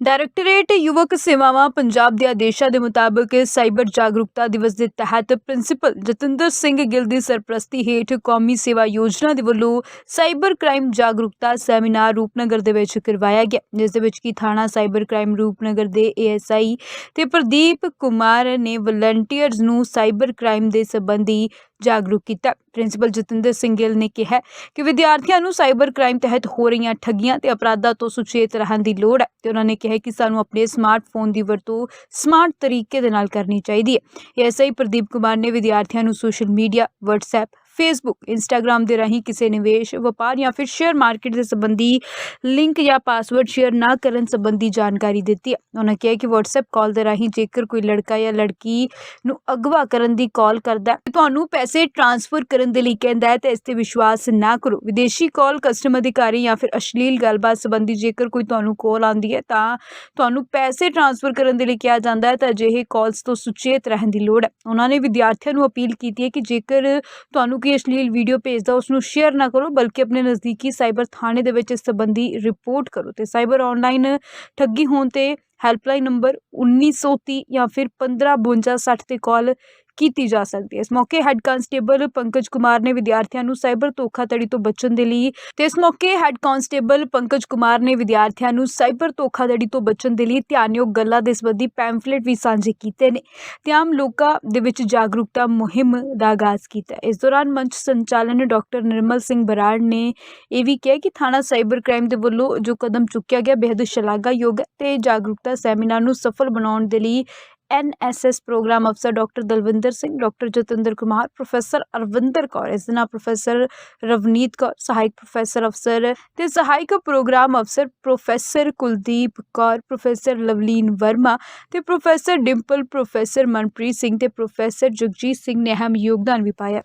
Directorate ਯੁਵਕ ਸੇਵਾਵਾਂ ਪੰਜਾਬ ਦੇ ਆਦੇਸ਼ਾਂ ਦੇ ਮੁਤਾਬਕ ਸਾਈਬਰ ਜਾਗਰੂਕਤਾ ਦਿਵਸ ਦੇ ਤਹਿਤ ਪ੍ਰਿੰਸੀਪਲ ਜਤਿੰਦਰ ਸਿੰਘ ਗਿੱਲ ਦੀ ਸਰਪ੍ਰਸਤੀ ਹੇਠ ਕੌਮੀ ਸੇਵਾ ਯੋਜਨਾ ਦੇ ਵੱਲੋਂ ਸਾਈਬਰ ਕ੍ਰਾਈਮ ਜਾਗਰੂਕਤਾ ਸੈਮੀਨਾਰ ਰੂਪਨਗਰ ਦੇ ਵਿੱਚ ਕਰਵਾਇਆ ਗਿਆ, ਜਿਸ ਦੇ ਵਿੱਚ ਕੀ ਥਾਣਾ ਸਾਈਬਰ ਕ੍ਰਾਈਮ ਰੂਪਨਗਰ ਦੇ ਏਐਸਆਈ ਤੇ ਪ੍ਰਦੀਪ ਕੁਮਾਰ ਨੇ ਵਲੰਟੀਅਰਸ ਨੂੰ ਸਾਈਬਰ ਕ੍ਰਾਈਮ ਦੇ ਸੰਬੰਧੀ ਜਾਗਰੂਕ ਕੀਤਾ। ਪ੍ਰਿੰਸੀਪਲ ਜਤਿੰਦਰ ਸਿੰਘ ਗਿੱਲ ਨੇ ਕਿਹਾ ਕਿ ਵਿਦਿਆਰਥੀਆਂ ਨੂੰ ਸਾਈਬਰ ਕ੍ਰਾਈਮ ਤਹਿਤ ਹੋ ਰਹੀਆਂ ਠੱਗੀਆਂ ਤੇ ਅਪਰਾਧਾਂ ਤੋਂ ਸੁਚੇਤ ਰਹਿਣ ਦੀ ਲੋੜ ਹੈ ਤੇ ਉਹਨਾਂ ਨੇ ਕਿਹਾ ਕਿ ਸਾਨੂੰ ਆਪਣੇ ਸਮਾਰਟਫੋਨ ਦੀ ਵਰਤੋਂ ਸਮਾਰਟ ਤਰੀਕੇ ਦੇ ਨਾਲ ਕਰਨੀ ਚਾਹੀਦੀ ਹੈ। ਐਸਆਈ ਪ੍ਰਦੀਪ ਕੁਮਾਰ ਨੇ ਵਿਦਿਆਰਥੀਆਂ ਨੂੰ social media WhatsApp Facebook Instagram ਦੇ ਰਾਹੀਂ ਕਿਸੇ ਨਿਵੇਸ਼, ਵਪਾਰ ਜਾਂ ਫਿਰ ਸ਼ੇਅਰ ਮਾਰਕੀਟ ਦੇ ਸੰਬੰਧੀ ਲਿੰਕ ਜਾਂ ਪਾਸਵਰਡ ਸ਼ੇਅਰ ਨਾ ਕਰਨ ਸੰਬੰਧੀ ਜਾਣਕਾਰੀ ਦਿੱਤੀ। ਹੈ ਉਹਨਾਂ ਕਿਹਾ ਕਿ WhatsApp ਕਾਲ ਦੇ ਰਾਹੀਂ ਜੇਕਰ ਕੋਈ ਲੜਕਾ ਜਾਂ ਲੜਕੀ ਨੂੰ ਅਗਵਾ ਕਰਨ ਦੀ ਕਾਲ ਕਰਦਾ ਹੈ, ਤੁਹਾਨੂੰ ਪੈਸੇ ਟ੍ਰਾਂਸਫਰ ਕਰਨ ਦੇ ਲਈ ਕਹਿੰਦਾ ਹੈ, ਤਾਂ ਇਸ ਤੇ ਵਿਸ਼ਵਾਸ ਨਾ ਕਰੋ। ਵਿਦੇਸ਼ੀ ਕਾਲ ਕਸਟਮ ਅਧਿਕਾਰੀ ਜਾਂ ਫਿਰ ਅਸ਼ਲੀਲ ਗੱਲਬਾਤ ਸੰਬੰਧੀ ਜੇਕਰ ਕੋਈ ਤੁਹਾਨੂੰ ਕਾਲ ਆਉਂਦੀ ਹੈ, ਤਾਂ ਤੁਹਾਨੂੰ ਪੈਸੇ ਟ੍ਰਾਂਸਫਰ ਕਰਨ ਦੇ ਲਈ ਕਿਹਾ ਜਾਂਦਾ ਹੈ, ਤਾਂ ਅਜਿਹੇ ਕਾਲਸ ਤੋਂ ਸੁਚੇਤ ਰਹਿਣ ਦੀ ਲੋੜ ਹੈ। ਉਹਨਾਂ ਨੇ ਵਿਦਿਆਰਥੀਆਂ ਨੂੰ ਅਪੀਲ ਕੀਤੀ ਹੈ ਕਿ ਜੇਕਰ ਤੁਹਾਨੂੰ ਕੋਈ ਅਸ਼ਲੀਲ ਵੀਡੀਓ ਭੇਜਦਾ ਉਸ ਨੂੰ ਸ਼ੇਅਰ ਨਾ ਕਰੋ, ਬਲਕਿ ਆਪਣੇ ਨਜ਼ਦੀਕੀ ਸਾਈਬਰ ਥਾਣੇ ਦੇ ਵਿੱਚ ਇਸ ਸੰਬੰਧੀ ਰਿਪੋਰਟ ਕਰੋ। ਤੇ ਸਾਈਬਰ ਆਨਲਾਈਨ ਠੱਗੀ ਹੋਣ ਤੇ ਹੈਲਪਲਾਈਨ ਨੰਬਰ 1930 ਜਾਂ ਫਿਰ 155260 ਤੇ ਕਾਲ ਕੀਤੀ ਜਾ ਸਕਦੀ ਹੈ। ਇਸ ਮੌਕੇ ਹੈੱਡ ਕਾਂਸਟੇਬਲ ਪੰਕਜ ਕੁਮਾਰ ਨੇ ਵਿਦਿਆਰਥੀਆਂ ਨੂੰ ਸਾਈਬਰ ਧੋਖਾਧੜੀ ਤੋਂ ਬਚਣ ਦੇ ਲਈ ਤੇ ਇਸ ਮੌਕੇ ਹੈੱਡ ਕਾਂਸਟੇਬਲ ਪੰਕਜ ਕੁਮਾਰ ਨੇ ਵਿਦਿਆਰਥੀਆਂ ਨੂੰ ਸਾਈਬਰ ਧੋਖਾਧੜੀ ਤੋਂ ਬਚਣ ਦੇ ਲਈ ਧਿਆਨਯੋਗ ਗੱਲਾਂ ਦੇ ਸੰਬੰਧੀ ਪੈਂਫਲੇਟ ਵੀ ਸਾਂਝੇ ਕੀਤੇ ਨੇ। ਤੇ ਆਮ ਲੋਕਾਂ ਦੇ ਵਿੱਚ ਜਾਗਰੂਕਤਾ ਮੁਹਿੰਮ ਦਾ ਆਗਾਜ਼ ਕੀਤਾ ਇਸ ਦੌਰਾਨ ਮੰਚ ਸੰਚਾਲਨ ਡਾਕਟਰ ਨਿਰਮਲ ਸਿੰਘ ਬਰਾੜ ਨੇ ਇਹ ਵੀ ਕਿਹਾ ਕਿ ਥਾਣਾ ਸਾਈਬਰ ਕ੍ਰਾਈਮ ਦੇ ਵੱਲੋਂ ਜੋ ਕਦਮ ਚੁੱਕਿਆ ਗਿਆ ਬੇहद ਸ਼ਲਾਘਾਯੋਗ ਹੈ ਤੇ ਜਾਗਰੂਕਤਾ ਸੈਮੀਨਾਰ ਨੂੰ ਸਫਲ ਬਣਾਉਣ ਦੇ ਲਈ ਐਨਐਸਐਸ ਪ੍ਰੋਗਰਾਮ ਅਫਸਰ doctor Dalvinder Singh doctor Jatinder Kumar professor Arvinder Kaur ਇਸ ਦੇ ਨਾਲ ਪ੍ਰੋਫੈਸਰ ਰਵਨੀਤ ਕੌਰ ਸਹਾਇਕ ਪ੍ਰੋਫੈਸਰ ਅਫਸਰ ਤੇ ਸਹਾਇਕ ਪ੍ਰੋਗਰਾਮ ਅਫਸਰ ਪ੍ਰੋਫੈਸਰ ਕੁਲਦੀਪ ਕੌਰ ਪ੍ਰੋਫੈਸਰ ਲਵਲੀਨ ਵਰਮਾ ਤੇ ਪ੍ਰੋਫੈਸਰ ਡਿੰਪਲ ਪ੍ਰੋਫੈਸਰ ਮਨਪ੍ਰੀਤ ਸਿੰਘ ਤੇ ਪ੍ਰੋਫੈਸਰ ਜਗਜੀਤ ਸਿੰਘ ਨੇ ਅਹਿਮ ਯੋਗਦਾਨ ਵੀ ਪਾਇਆ